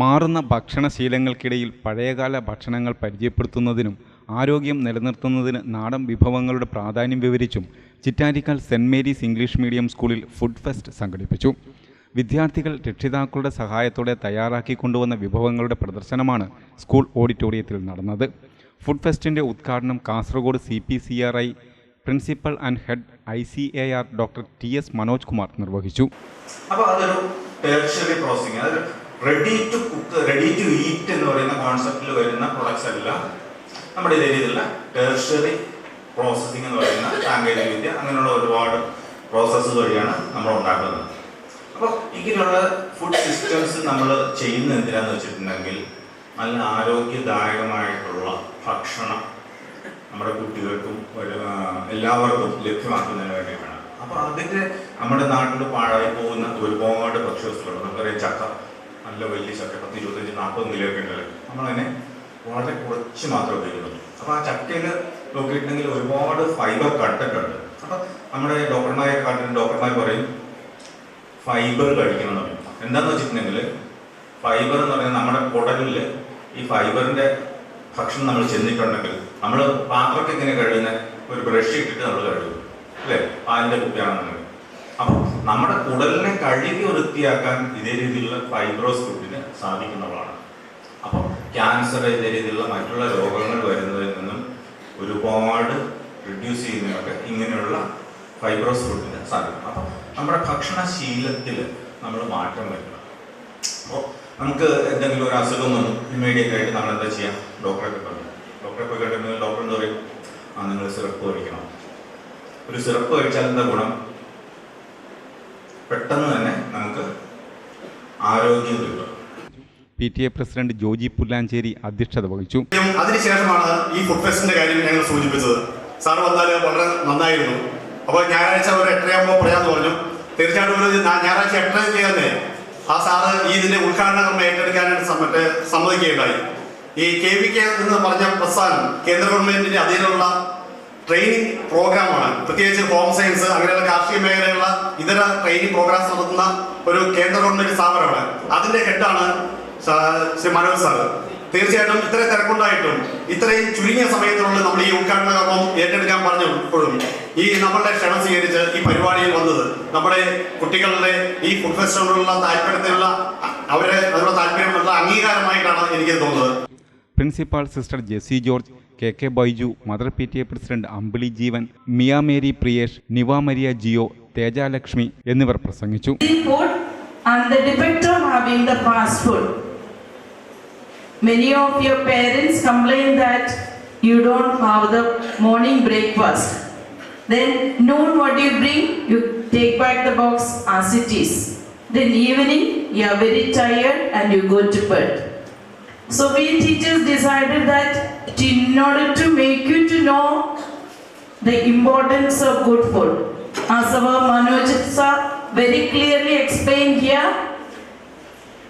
മാറുന്ന ഭക്ഷണശീലങ്ങൾക്കിടയിൽ പഴയകാല ഭക്ഷണങ്ങൾ പരിചയപ്പെടുത്തുന്നതിനും ആരോഗ്യം നിലനിർത്തുന്നതിന് നാടൻ വിഭവങ്ങളുടെ പ്രാധാന്യം വിവരിച്ചും Chittarikkal saint Mary's English medium സ്കൂളിൽ ഫുഡ് ഫെസ്റ്റ് സംഘടിപ്പിച്ചു. വിദ്യാർത്ഥികൾ രക്ഷിതാക്കളുടെ സഹായത്തോടെ തയ്യാറാക്കി കൊണ്ടുവന്ന വിഭവങ്ങളുടെ പ്രദർശനമാണ് സ്കൂൾ ഓഡിറ്റോറിയത്തിൽ നടന്നത്. ഫുഡ് ഫെസ്റ്റിന്റെ ഉദ്ഘാടനം Kasaragod C P C R I principal and head I C A R doctor T S Manoj Kumar നിർവഹിച്ചു. അപ്പോൾ അതൊരു ടേർഷ്യറി പ്രോസസ്സിങ് അതൊരു ready to cook ready to eat എന്ന് പറയുന്ന കോൺസെപ്റ്റിൽ വരുന്ന പ്രൊഡക്ട്സ് എല്ലാം നമ്മുടെ ഇതേ രീതിയിലുള്ള ടേർഷറി പ്രോസസ്സിംഗ് എന്ന് പറയുന്ന സാങ്കേതിക വിദ്യ അങ്ങനെയുള്ള ഒരുപാട് പ്രോസസ്സ് വഴിയാണ് നമ്മൾ ഉണ്ടാക്കുന്നത്. അപ്പോൾ ഇങ്ങനെയുള്ള ഫുഡ് സിസ്റ്റംസ് നമ്മൾ ചെയ്യുന്ന എന്തിനാന്ന് വെച്ചിട്ടുണ്ടെങ്കിൽ നല്ല ആരോഗ്യദായകമായിട്ടുള്ള ഭക്ഷണം നമ്മുടെ കുട്ടികൾക്കും എല്ലാവർക്കും ലഭ്യമാക്കുന്നതിന് വേണ്ടിയിട്ടാണ് അപ്പൊ അതിന്റെ നമ്മുടെ നാട്ടിൽ പാഴായി പോകുന്ന ഒരുപാട് ഭക്ഷ്യവസ്തുക്കൾ നമുക്കറിയാം ചക്ക. നല്ല വലിയ ചക്ക പത്ത് ഇരുപത്തഞ്ച് നാൽപ്പത് നിലയൊക്കെ ഉണ്ടല്ലോ നമ്മളതിനെ വളരെ കുറച്ച് മാത്രമേ ഉപയോഗിക്കുന്നുള്ളൂ അപ്പൊ ആ ചക്കയിൽ നോക്കിയിട്ടുണ്ടെങ്കിൽ ഒരുപാട് ഫൈബർ കണ്ടന്റ് ഉണ്ട്. അപ്പൊ നമ്മുടെ ഡോക്ടർമാരെ കാട്ടിൽ ഡോക്ടർമാർ പറയും ഫൈബർ കഴിക്കണം എന്താന്ന് വെച്ചിട്ടുണ്ടെങ്കിൽ ഫൈബർ എന്ന് പറയുന്നത് നമ്മുടെ കുടലിൽ ഈ ഫൈബറിന്റെ ഭക്ഷണം നമ്മൾ ചെന്നിട്ടുണ്ടെങ്കിൽ നമ്മൾ പാത്രത്തിൽ ഇങ്ങനെ കഴുകുന്ന ഒരു ബ്രഷ് ഇട്ടിട്ട് നമ്മൾ കഴുകും. അല്ലേ? പാലിന്റെ കുപ്പിയാണെന്നുണ്ടെങ്കിൽ. അപ്പൊ നമ്മുടെ കുടലിനെ കഴുകി വൃത്തിയാക്കാൻ ഇതേ രീതിയിലുള്ള ഫൈബ്രോസ് ഫുഡിന് സാധിക്കുന്നതാണ് അപ്പം ക്യാൻസർ ഇതേ രീതിയിലുള്ള മറ്റുള്ള രോഗങ്ങൾ വരുന്നതിൽ നിന്നും ഒരുപാട് റിഡ്യൂസ് ചെയ്യുന്നതിനൊക്കെ ഇങ്ങനെയുള്ള ഫൈബ്രോസ് ഫുഡിന് സാധിക്കും. അപ്പം നമ്മുടെ ഭക്ഷണശീലത്തിൽ നമ്മൾ മാറ്റം വരുന്നത് അപ്പോൾ നമുക്ക് എന്തെങ്കിലും ഒരു അസുഖം വന്നു ഇമ്മീഡിയറ്റ് ആയിട്ട് നമ്മൾ എന്താ ചെയ്യാം ഡോക്ടറെ പോയി. പറഞ്ഞു ഡോക്ടറെ പോയി കേട്ടിട്ടുണ്ടെങ്കിൽ ഡോക്ടർ എന്താ പറയും ആ നിങ്ങൾ സിറപ്പ് കഴിക്കണം. ഒരു സിറപ്പ് കഴിച്ചാൽ എന്താ ഗുണം? പെട്ടെന്ന് തന്നെ നമുക്ക് ആരോഗ്യം കിട്ടും. P T A president Joji Pullancheri അധ്യക്ഷത വഹിച്ചു. അതിനുശേഷമാണ് ഈ ഫുഡ് ഫെസ്റ്റിന്റെ കാര്യം ഞങ്ങൾ സൂചിപ്പിച്ചത്. സാർ വന്നാൽ വളരെ നന്നായിരുന്നു. അപ്പോൾ ഞായറാഴ്ച ഒരു എട്ടരയാകുമ്പോൾ പറയാന്ന് പറഞ്ഞു. തീർച്ചയായിട്ടും ഒരു ഞായറാഴ്ച എട്ടരയ്ക്ക് തന്നെ ആ സാറ് ഈ ഇതിന്റെ ഉദ്ഘാടന കർമ്മം ഏറ്റെടുക്കാനായിട്ട് മറ്റേ സമ്മതിക്കുകയുണ്ടായി. ഈ കെ വി കെ എന്ന് പറഞ്ഞ പ്രസ്ഥാനം കേന്ദ്ര ഗവൺമെന്റിന്റെ അധീനമുള്ള ട്രെയിനിങ് പ്രോഗ്രാമാണ് പ്രത്യേകിച്ച് ഹോം സയൻസ് അങ്ങനെയുള്ള കാർഷിക മേഖലയിലുള്ള ഇതര ട്രെയിനിങ് പ്രോഗ്രാംസ് നടത്തുന്ന ഒരു കേന്ദ്ര ഗവൺമെന്റ് സ്ഥാപനമാണ്. അതിന്റെ ഹെഡാണ് ശ്രീ മനോജ് സാർ തീർച്ചയായിട്ടും ഇത്ര തിരക്കുണ്ടായിട്ടും ഇത്രയും ചുരുങ്ങിയ സമയത്തിനുള്ളിൽ നമ്മൾ ഈ ഉദ്ഘാടന കർമ്മം ഏറ്റെടുക്കാൻ പറഞ്ഞപ്പോഴും ഈ നമ്മളുടെ ക്ഷണം സ്വീകരിച്ച് ഈ പരിപാടിയിൽ വന്നത് നമ്മുടെ കുട്ടികളുടെ ഈ ഫുഡ് ഫെസ്റ്റിവലിലുള്ള താല്പര്യത്തിലുള്ള അവരെ അതിനുള്ള താല്പര്യമുള്ള അംഗീകാരമായിട്ടാണ് എനിക്ക് തോന്നുന്നത്. Principal sister Jessy George K K Baiju mother P T A president Ambili Jeevan Miya Mary Priyesh Niva Maria Jio Thejalakshmi എന്നിവർ പ്രസംഗിച്ചു. Many of your parents complain that you don't have the morning breakfast. Then noon what you bring, you take back the box as it is. Then evening, you are very tired and you go to bed. So we teachers decided that in order to make you to know the importance of good food. As our Manoj sir very clearly explained here,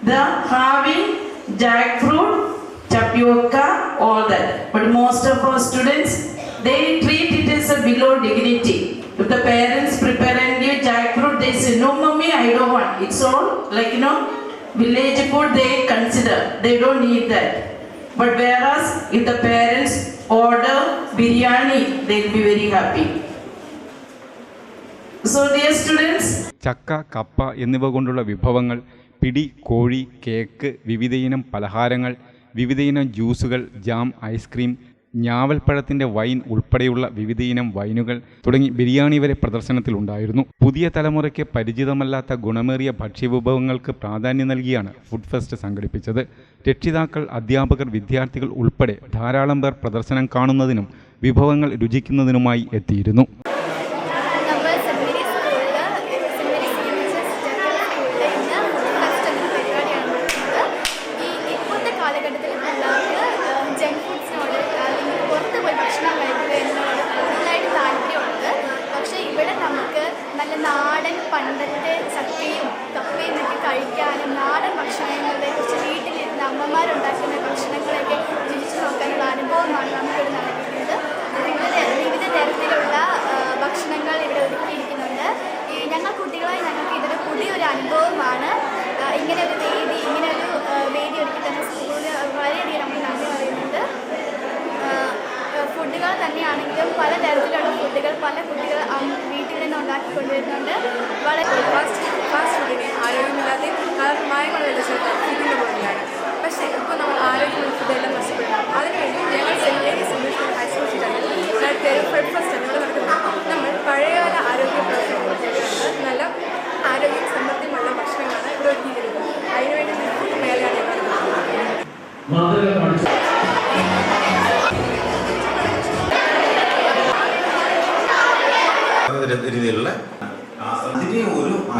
the having jackfruit, tapioca, all that. But most of our students, they treat it as a below dignity. If the parents prepare and give jackfruit, they say, no mommy, I don't want. It's all like, you know, village food they consider. They don't need that. But whereas if the parents order biryani, they'll be very happy. So dear students, ചക്ക കപ്പ എന്നിവ കൊണ്ടുള്ള വിഭവങ്ങൾ പിടി കോഴി cake വിവിധയിനം പലഹാരങ്ങൾ വിവിധയിനം ജ്യൂസുകൾ ജാം ഐസ്ക്രീം ഞാവൽപ്പഴത്തിന്റെ വൈൻ ഉൾപ്പെടെയുള്ള വിവിധയിനം വൈനുകൾ തുടങ്ങി ബിരിയാണി വരെ പ്രദർശനത്തിലുണ്ടായിരുന്നു പുതിയ തലമുറയ്ക്ക് പരിചിതമല്ലാത്ത ഗുണമേറിയ ഭക്ഷ്യവിഭവങ്ങൾക്ക് പ്രാധാന്യം നൽകിയാണ് ഫുഡ് ഫെസ്റ്റ് സംഘടിപ്പിച്ചത്. രക്ഷിതാക്കൾ അധ്യാപകർ വിദ്യാർത്ഥികൾ ഉൾപ്പെടെ ധാരാളം പേർ പ്രദർശനം കാണുന്നതിനും വിഭവങ്ങൾ രുചിക്കുന്നതിനുമായി എത്തിയിരുന്നു നമ്മൾ സെന്റ് മേരീസ് സ്കൂളിൽ സെന്റ് മേരീസ് ടീച്ചേഴ്സ് സ്കൂളിൽ ഇന്ന് ഫസ്റ്റ് എന്ന പരിപാടിയാണ് നടത്തുന്നത് ഈ ഇപ്പോഴത്തെ കാലഘട്ടത്തിൽ പിള്ളേർക്ക് ജങ്ക് ഫുഡ്സിനോട് അല്ലെങ്കിൽ പുറത്ത് പോയി ഭക്ഷണം കഴിക്കുക എന്നതിനോട് കൂടുതലായിട്ട് താല്പര്യമുണ്ട് പക്ഷേ ഇവിടെ നമുക്ക് നല്ല നാടൻ പണ്ടത്തെ ചക്കയും കപ്പയും ഒക്കെ കഴിക്കാനും നാടൻ ഭക്ഷണങ്ങളെ കുറിച്ച് വീട്ടിലിരുന്ന് അമ്മമാരുണ്ടാക്കുന്ന ഭക്ഷണങ്ങളൊക്കെ രുചിച്ച് നോക്കാനുള്ള അനുഭവമാണ് നമുക്കിവിടെ നൽകിയിട്ടുള്ളത് വിവിധ വിവിധ തരത്തിലുള്ള ആ, ഭക്ഷണങ്ങൾ ഇവിടെ ഒരുക്കിയിരിക്കുന്നുണ്ട് ഈ ഞങ്ങൾ കുട്ടികളായി ഞങ്ങൾക്ക് ഇതൊരു പുതിയൊരു അനുഭവമാണ് ആ, ഇങ്ങനെ ഒരു വേദി ഇങ്ങനെ ഒരു ആ, വേദി ഒരുക്കി പല തരത്തിലുള്ള ഫുഡുകൾ പല കുട്ടികൾ വീട്ടിൽ നിന്ന് ഉണ്ടാക്കി കൊണ്ടുവരുന്നുണ്ട്. വളരെ ഫാസ്റ്റ് ഫാസ്റ്റ് ഫുഡിനെ ആരോഗ്യമില്ലാതെ വെളിച്ചെടുത്താൽ ഫുഡിന്റെ പോലെയാണ്. പക്ഷേ ഇപ്പോൾ നമ്മൾ ആരോഗ്യമുള്ള ഫുഡെല്ലാം നഷ്ടപ്പെടുന്നു. അതിനുവേണ്ടി ഞങ്ങൾ സെന്റ് മേരീസ് ഹൈസ്കൂൾ നടത്തിയ ബ്രേക്ക്ഫാസ്റ്റ് എന്നോട് നടക്കുന്നത് നമ്മൾ പഴയകാല ആരോഗ്യ പ്രവർത്തനങ്ങൾ നല്ല ആരോഗ്യ സമൃദ്ധിയുള്ള ഭക്ഷണങ്ങളാണ് ഇവിടെ ഒരുക്കിയിരിക്കുന്നത്. അതിനുവേണ്ടി മേലെയാണ് ഞങ്ങൾ